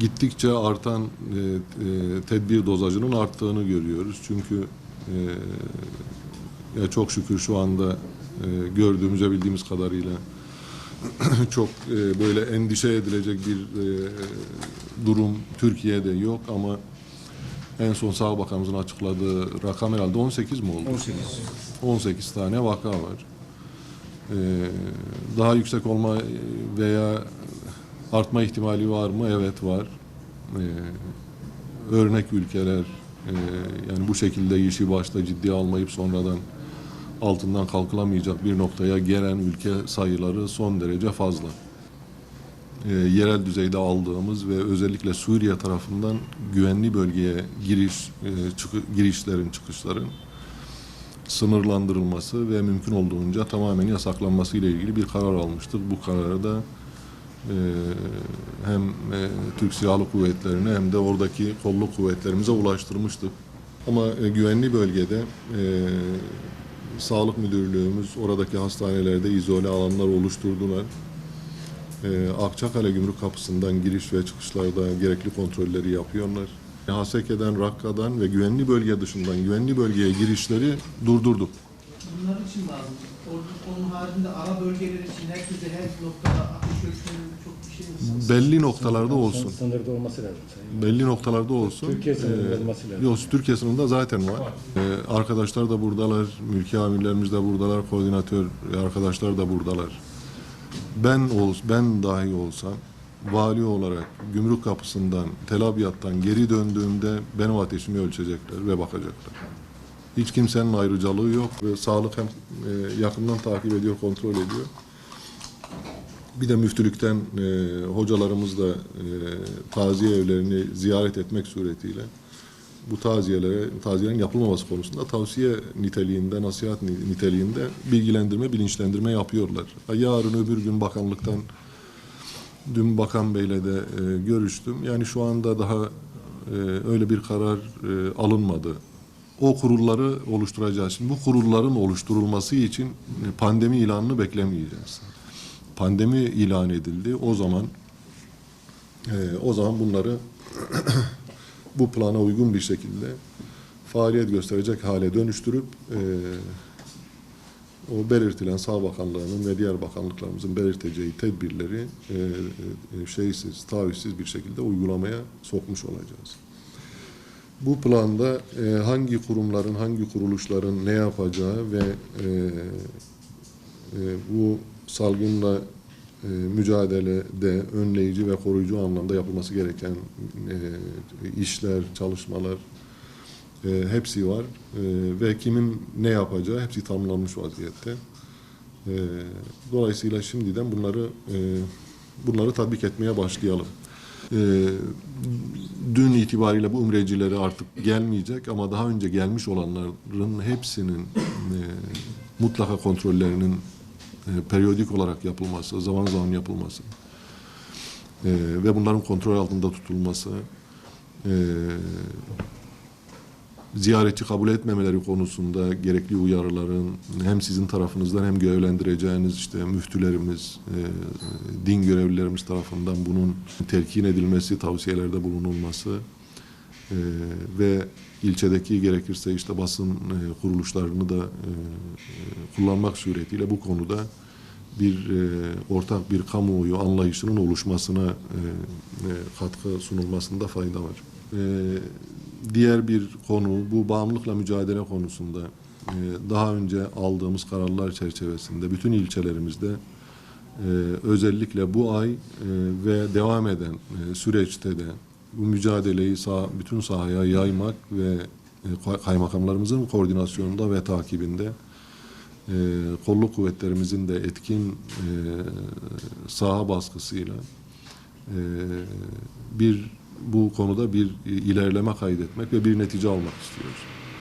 gittikçe artan e, e, tedbir dozajının arttığını görüyoruz. Çünkü e, ya çok şükür şu anda e, gördüğümüze bildiğimiz kadarıyla çok e, böyle endişe edilecek bir e, durum Türkiye'de yok ama en son Sağlık Bakanımızın açıkladığı rakam herhalde 18 mi oldu? 18. 18 tane vaka var. Ee, daha yüksek olma veya artma ihtimali var mı? Evet var. Ee, örnek ülkeler e, yani bu şekilde işi başta ciddiye almayıp sonradan altından kalkılamayacak bir noktaya gelen ülke sayıları son derece fazla. Ee, yerel düzeyde aldığımız ve özellikle Suriye tarafından güvenli bölgeye giriş e, çıkı- girişlerin çıkışların sınırlandırılması ve mümkün olduğunca tamamen yasaklanması ile ilgili bir karar almıştık. Bu kararı da e, hem e, Türk Silahlı Kuvvetleri'ne hem de oradaki kolluk kuvvetlerimize ulaştırmıştık. Ama e, güvenli bölgede e, Sağlık Müdürlüğümüz oradaki hastanelerde izole alanlar oluşturdular. Akçakale Gümrük Kapısı'ndan giriş ve çıkışlarda gerekli kontrolleri yapıyorlar. Haseke'den, Rakka'dan ve güvenli bölge dışından güvenli bölgeye girişleri durdurduk. Bunlar için lazım. Onun haricinde ara bölgeler için herkese her noktada ateş ölçmenin çok bir şey mi? Belli noktalarda olsun. Sınırda olması lazım. Belli noktalarda olsun. Türkiye sınırında Ee, olması lazım. Yok, Türkiye sınırında zaten var. Ee, arkadaşlar da buradalar, mülki amirlerimiz de buradalar, koordinatör arkadaşlar da buradalar. Ben ol, ben dahi olsam vali olarak gümrük kapısından, Tel Abyad'dan geri döndüğümde benim ateşimi ölçecekler ve bakacaklar. Hiç kimsenin ayrıcalığı yok ve sağlık hem e, yakından takip ediyor, kontrol ediyor. Bir de müftülükten e, hocalarımız da e, taziye evlerini ziyaret etmek suretiyle bu taziyelere, taziyelerin yapılmaması konusunda tavsiye niteliğinde, nasihat ni- niteliğinde bilgilendirme, bilinçlendirme yapıyorlar. Yarın öbür gün bakanlıktan dün Bakan Bey'le de e, görüştüm. Yani şu anda daha e, öyle bir karar e, alınmadı. O kurulları oluşturacağız. Şimdi bu kurulların oluşturulması için e, pandemi ilanını beklemeyeceğiz. Pandemi ilan edildi. O zaman e, o zaman bunları bu plana uygun bir şekilde faaliyet gösterecek hale dönüştürüp e, o belirtilen Sağ Bakanlığı'nın ve diğer bakanlıklarımızın belirteceği tedbirleri e, e, şeysiz, tavizsiz bir şekilde uygulamaya sokmuş olacağız. Bu planda e, hangi kurumların, hangi kuruluşların ne yapacağı ve e, e, bu salgınla e, mücadelede önleyici ve koruyucu anlamda yapılması gereken e, işler, çalışmalar e, hepsi var. E, ve kimin ne yapacağı hepsi tamamlanmış vaziyette. E, dolayısıyla şimdiden bunları e, bunları tatbik etmeye başlayalım. E, dün itibariyle bu umrecileri artık gelmeyecek ama daha önce gelmiş olanların hepsinin e, mutlaka kontrollerinin e, periyodik olarak yapılması, zaman zaman yapılması e, ve bunların kontrol altında tutulması, e, ziyaretçi kabul etmemeleri konusunda gerekli uyarıların hem sizin tarafınızdan hem görevlendireceğiniz işte müftülerimiz, e, din görevlilerimiz tarafından bunun telkin edilmesi, tavsiyelerde bulunulması e, ve ilçedeki gerekirse işte basın e, kuruluşlarını da kullanmak suretiyle bu konuda bir ortak bir kamuoyu anlayışının oluşmasına katkı sunulmasında fayda var. Diğer bir konu bu bağımlılıkla mücadele konusunda e, daha önce aldığımız kararlar çerçevesinde bütün ilçelerimizde e, özellikle bu ay e, ve devam eden süreçte de bu mücadeleyi sağ, bütün sahaya yaymak ve kay- kaymakamlarımızın koordinasyonunda ve takibinde kolluk kuvvetlerimizin de etkin saha baskısıyla bir bu konuda bir ilerleme kaydetmek ve bir netice almak istiyoruz.